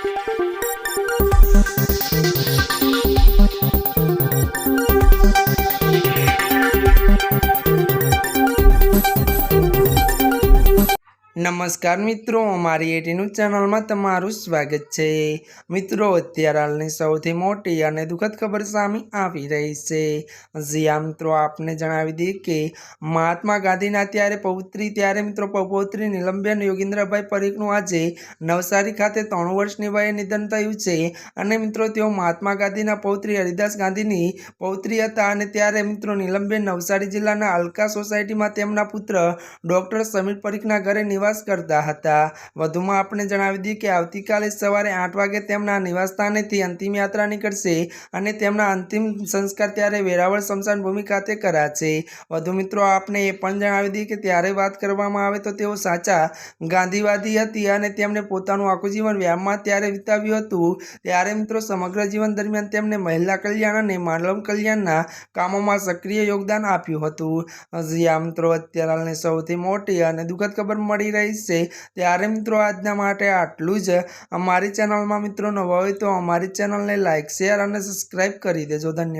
Thank you. નમસ્કાર મિત્રો, અમારી એટીનું ચેનલમાં તમારું સ્વાગત છે. મિત્રો, અત્યારે હાલની સૌથી મોટી અને દુઃખદ ખબર સામે આવી રહી છે. જ્યાં મિત્રો, આપને જણાવી દઈએ કે મહાત્મા ગાંધીના ત્યારે પૌત્રી, ત્યારે મિત્રો, પૌત્રી નીલમબેન યોગેન્દ્રભાઈ પરીખનું આજે નવસારી ખાતે ત્રણ વર્ષની વયે નિધન થયું છે. અને મિત્રો, તેઓ મહાત્મા ગાંધીના પૌત્રી હરિદાસ ગાંધીની પૌત્રી હતા અને ત્યારે મિત્રો નીલમબેન નવસારી જિલ્લાના અલકા સોસાયટીમાં તેમના પુત્ર ડૉક્ટર સમીર પરીખના ઘરે નિવાસ કરતા હતા. વધુમાં આપણે જણાવી દઈએ કે આવતીકાલે સવારે આઠ વાગે તેમના નિવાસસ્થાનેથી અંતિમ યાત્રા નીકળશે અને તેમના અંતિમ સંસ્કાર ત્યારે વેરાવળ સ્મશાન ભૂમિ ખાતે કરાશે. વધુ મિત્રો આપણે એ પણ જણાવી દઈએ કે ત્યારે વાત કરવામાં આવે તો તેઓ સાચા ગાંધીવાદી હતી અને તેમણે પોતાનું આખું જીવન વ્યાયામમાં ત્યારે વિતાવ્યું હતું. ત્યારે મિત્રો, સમગ્ર જીવન દરમિયાન તેમણે મહિલા કલ્યાણ અને માનવ કલ્યાણના કામોમાં સક્રિય યોગદાન આપ્યું હતું. હજી આ મિત્રો, અત્યારે સૌથી મોટી અને દુઃખદ ખબર મળી રહી છે. ત્યારે મિત્રો આજના માટે આટલું જ. અમારી ચેનલમાં મિત્રો નવા હોય તો અમારી ચેનલને લાઇક શેર અને સબસ્ક્રાઈબ કરી દેજો. ધન્યવાદ.